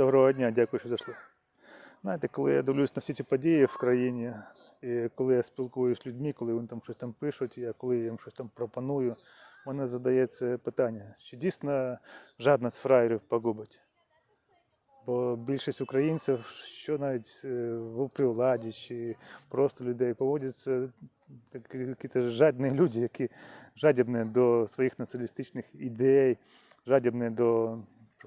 Доброго дня, дякую, що зайшли. Знаєте, коли я дивлюсь на всі ці події в країні, і коли я спілкуюся з людьми, коли вони там щось там пишуть, я коли їм щось там пропоную, мене задається питання, чи дійсно жадність фраєрів погубить? Бо більшість українців, що навіть е, в владі чи просто людей поводяться як якісь жадні люди, які жадібні до своїх націоналістичних ідей, жадібні до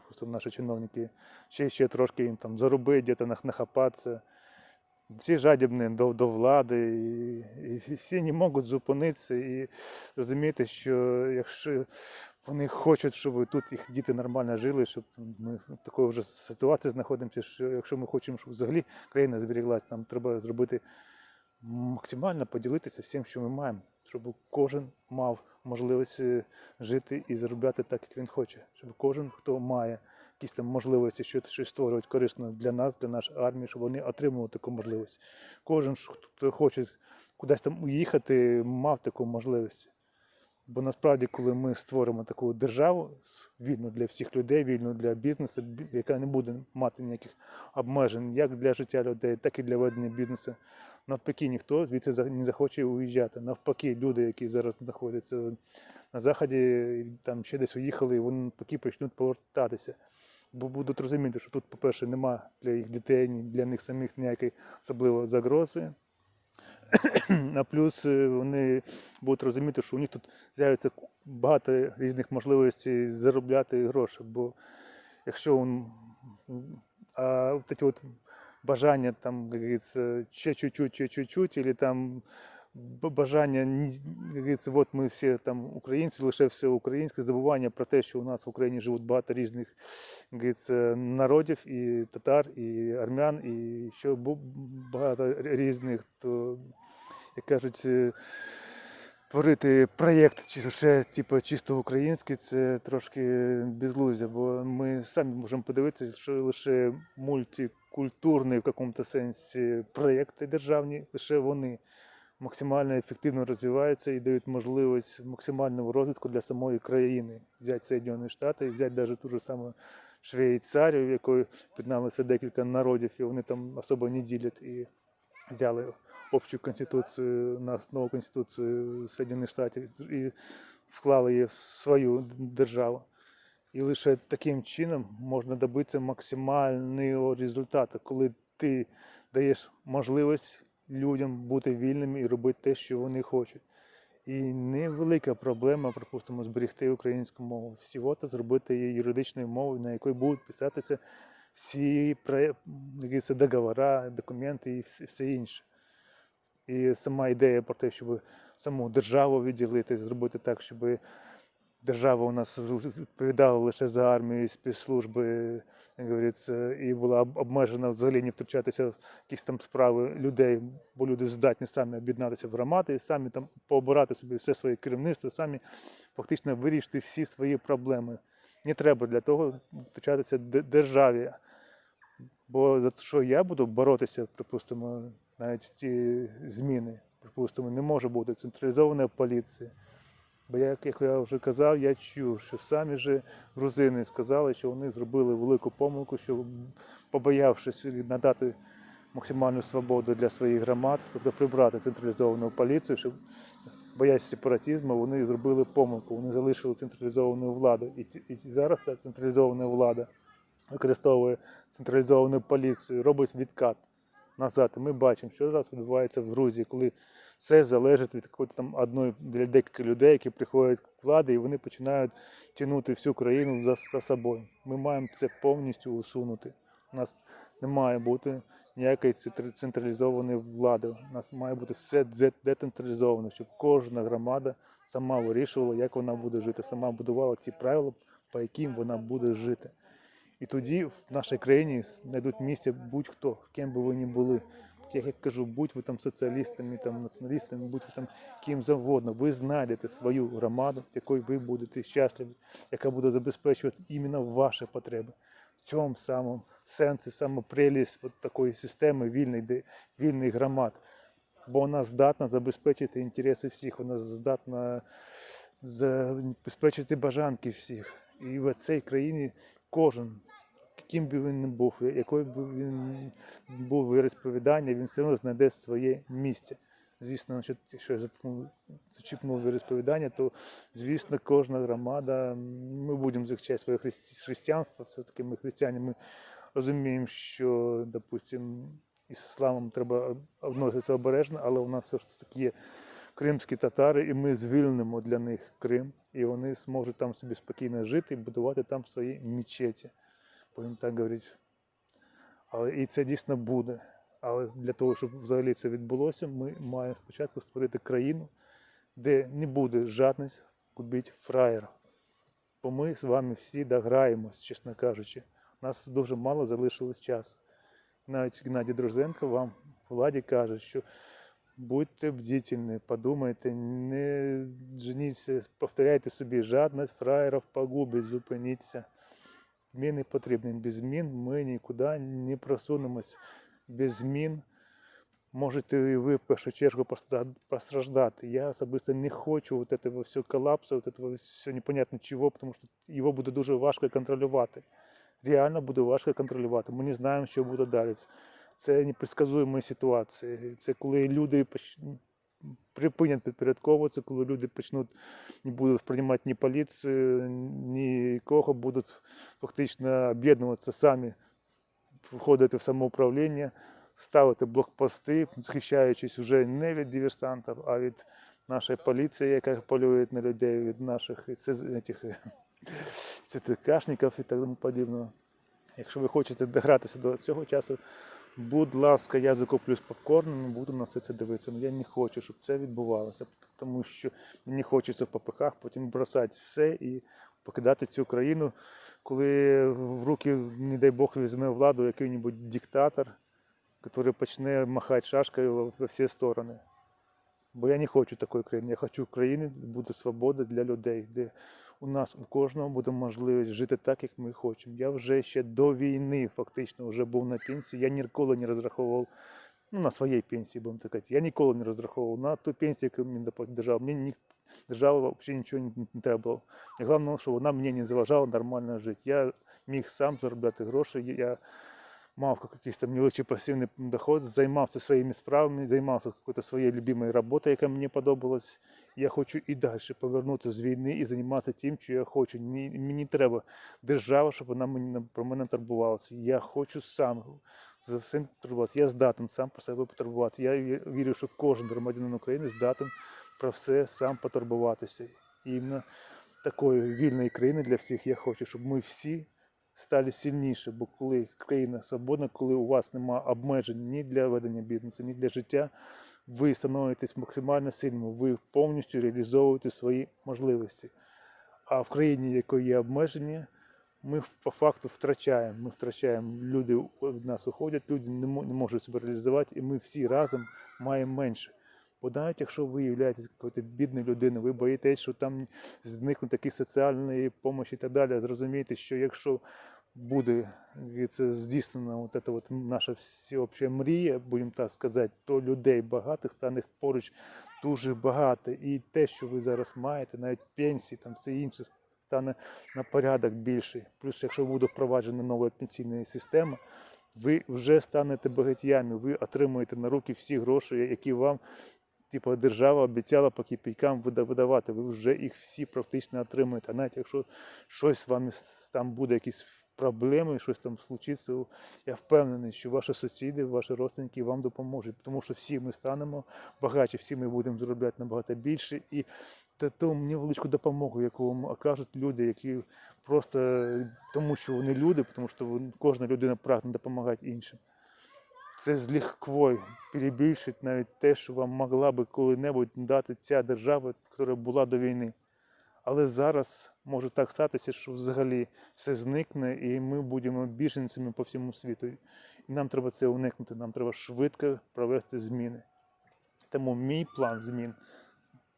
просто наші чиновники, ще ще трошки їм там заробити, де нахапатися. Всі жадібні до, до влади, і, і всі не можуть зупинитися і розуміти, що якщо вони хочуть, щоб тут їх діти нормально жили, щоб ми в такій вже ситуації знаходимося, що якщо ми хочемо, щоб взагалі країна зберіглася, нам треба зробити максимально поділитися всім, що ми маємо, щоб кожен мав можливість е, жити і заробляти так, як він хоче. Щоб кожен, хто має якісь там можливості щось щось створювати корисно для нас, для нашої армії, щоб вони отримували таку можливість. Кожен, хто хоче кудись там уїхати, мав таку можливість. Бо насправді, коли ми створимо таку державу вільну для всіх людей, вільну для бізнесу, яка не буде мати ніяких обмежень як для життя людей, так і для ведення бізнесу. Навпаки, ніхто звідси не захоче уїжджати. Навпаки, люди, які зараз знаходяться на заході, там ще десь уїхали, вони навпаки почнуть повертатися. Бо будуть розуміти, що тут, по-перше, нема для їх дітей, ні для них самих ніякої особливої загрози. А плюс е, вони будуть розуміти, що у них тут з'явиться багато різних можливостей заробляти гроші. Бо якщо он, а вот эти вот бажання, там, как говорится, ще чуть-чуть, ще чуть-чуть, или там бажання, як говориться, от ми всі там українці, лише все українське, забування про те, що у нас в Україні живуть багато різних як говориться, народів, і татар, і армян, і ще багато різних, то, як кажуть, е, творити проєкт чи лише типу, чисто український, це трошки безглуздя, бо ми самі можемо подивитися, що лише мультикультурний в якомусь сенсі проєкти державні, лише вони максимально ефективно розвиваються і дають можливість максимального розвитку для самої країни. Взяти Соєдинені Штати, взяти навіть ту ж саму Швейцарію, в якої підналося декілька народів, і вони там особо не ділять і взяли общу конституцію на основу Конституції Соєдинених Штатів і вклали її в свою державу. І лише таким чином можна добитися максимального результату, коли ти даєш можливість людям бути вільними і робити те, що вони хочуть. І невелика проблема, припустимо, зберегти українську мову. Всього-то зробити її юридичною мовою, на якій будуть писатися всі договори, документи і все інше. І сама ідея про те, щоб саму державу відділити, зробити так, щоб держава у нас відповідала лише за армію і спецслужби, як говориться, і була обмежена взагалі не втручатися в якісь там справи людей, бо люди здатні самі об'єднатися в громади, самі там пообирати собі все своє керівництво, самі фактично вирішити всі свої проблеми. Не треба для того втручатися державі. Бо за що я буду боротися, припустимо, навіть ті зміни, припустимо, не може бути централізована поліція. Бо як, як я вже казав, я чув, що самі ж грузини сказали, що вони зробили велику помилку, що побоявшись надати максимальну свободу для своїх громад, тобто прибрати централізовану поліцію, щоб боясь сепаратизму, вони зробили помилку, вони залишили централізовану владу. І, і зараз ця централізована влада використовує централізовану поліцію, робить відкат назад. І ми бачимо, що зараз відбувається в Грузії, коли все залежить від якоїсь там одної для декілька людей, які приходять к владі, і вони починають тягнути всю країну за, за собою. Ми маємо це повністю усунути. У нас не має бути ніякої центр- централізованої влади. У нас має бути все де- децентралізовано, щоб кожна громада сама вирішувала, як вона буде жити, сама будувала ці правила, по яким вона буде жити. І тоді в нашій країні знайдуть місце будь-хто, ким би ви не були. Як я кажу, будь ви там соціалістами, там, націоналістами, будь ви там ким завгодно, ви знайдете свою громаду, в якій ви будете щасливі, яка буде забезпечувати іменно ваші потреби. В цьому самому сенсі, саме прелість от такої системи вільної, де, вільних громад. Бо вона здатна забезпечити інтереси всіх, вона здатна забезпечити бажанки всіх. І в цій країні кожен яким би він не був, якою б він був вирозповідання, він все одно знайде своє місце. Звісно, що якщо зачіпнув вирозповідання, то звісно, кожна громада, ми будемо захищати своє христи- християнство, все-таки ми християни, ми розуміємо, що, допустим, із ісламом треба відноситися обережно, але у нас все ж таки є кримські татари, і ми звільнимо для них Крим, і вони зможуть там собі спокійно жити і будувати там свої мечеті, будемо так говорити. Але і це дійсно буде. Але для того, щоб взагалі це відбулося, ми маємо спочатку створити країну, де не буде жадність кубить фраєрів. Бо ми з вами всі дограємось, чесно кажучи. У нас дуже мало залишилось часу. Навіть Геннадій Друженко вам владі каже, що будьте бдительні, подумайте, не женіться, повторяйте собі, жадність фраєрів погубить, зупиніться. Зміни потрібні. Без змін ми нікуди не просунемось. Без змін можете і ви в першу чергу постраждати. Я особисто не хочу вот этого всього колапсу, вот этого все непонятно чого, тому що його буде дуже важко контролювати. Реально буде важко контролювати. Ми не знаємо, що буде далі. Це непредсказуємі ситуації. Це коли люди припинять підпорядковуватися, коли люди почнуть не будуть приймати ні поліцію, нікого, будуть фактично об'єднуватися самі, входити в самоуправління, ставити блокпости, захищаючись вже не від диверсантів, а від нашої поліції, яка полює на людей, від наших ЦТКшників і тому подібного. Якщо ви хочете догратися до цього часу, будь ласка, я закуплюсь попкорном і буду на все це дивитися. Ну, я не хочу, щоб це відбувалося, тому що мені хочеться в попихах потім бросати все і покидати цю країну, коли в руки, не дай Бог, візьме владу який-небудь диктатор, який почне махати шашкою во всі сторони. Бо я не хочу такої країни. Я хочу країни, де буде свобода для людей, де у нас у кожного буде можливість жити так, як ми хочемо. Я вже ще до війни фактично вже був на пенсії. Я ніколи не розраховував ну, на своїй пенсії, будемо так казати. Я ніколи не розраховував на ту пенсію, яку мені держава. Мені ні, держава взагалі нічого не, не треба було. І головне, що вона мені не заважала нормально жити. Я міг сам заробляти гроші. Я мав якийсь там невеличкий пасивний доход, займався своїми справами, займався якоюсь своєю любимою роботою, яка мені подобалась. Я хочу і далі повернутися з війни і займатися тим, що я хочу. Мені, треба держава, щоб вона мені про мене турбувалася. Я хочу сам за всім турбувати. Я здатен сам про себе потурбувати. Я вірю, що кожен громадянин України здатен про все сам потурбуватися. І іменно такої вільної країни для всіх я хочу, щоб ми всі стали сильніше, бо коли країна свободна, коли у вас немає обмежень ні для ведення бізнесу, ні для життя, ви становитесь максимально сильними, ви повністю реалізовуєте свої можливості. А в країні, в якої є обмеження, ми по факту втрачаємо. Ми втрачаємо, люди від нас уходять, люди не можуть себе реалізувати, і ми всі разом маємо менше. Бо навіть якщо ви являєтесь якоюсь бідною людиною, ви боїтесь, що там зникнуть такі соціальні допомоги і так далі. Зрозумійте, що якщо буде це здійснена от, от наша всеобща мрія, будемо так сказати, то людей багатих стане поруч дуже багато. І те, що ви зараз маєте, навіть пенсії, там все інше стане на порядок більший. Плюс, якщо буде впроваджена нова пенсійна система, ви вже станете багатіями, ви отримуєте на руки всі гроші, які вам типу, держава обіцяла по копійкам видавати. Ви вже їх всі практично отримуєте. А навіть якщо щось з вами там буде, якісь проблеми, щось там случиться, я впевнений, що ваші сусіди, ваші родственники вам допоможуть, тому що всі ми станемо багатші, всі ми будемо заробляти набагато більше. І ту невеличку допомогу, яку вам окажуть люди, які просто тому, що вони люди, тому що кожна людина прагне допомагати іншим. Це з легкою перебільшить навіть те, що вам могла би коли-небудь дати ця держава, яка була до війни. Але зараз може так статися, що взагалі все зникне, і ми будемо біженцями по всьому світу. І нам треба це уникнути, нам треба швидко провести зміни. Тому мій план змін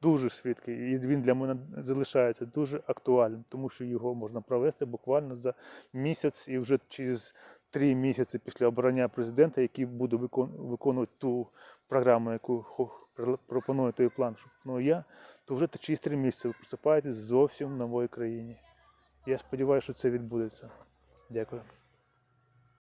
дуже швидкий, і він для мене залишається дуже актуальним, тому що його можна провести буквально за місяць, і вже через три місяці після обрання президента, який буде викон- виконувати ту програму, яку пропонує той план, що пропоную я, то вже через три місяці ви просипаєтесь зовсім в новій країні. Я сподіваюся, що це відбудеться. Дякую.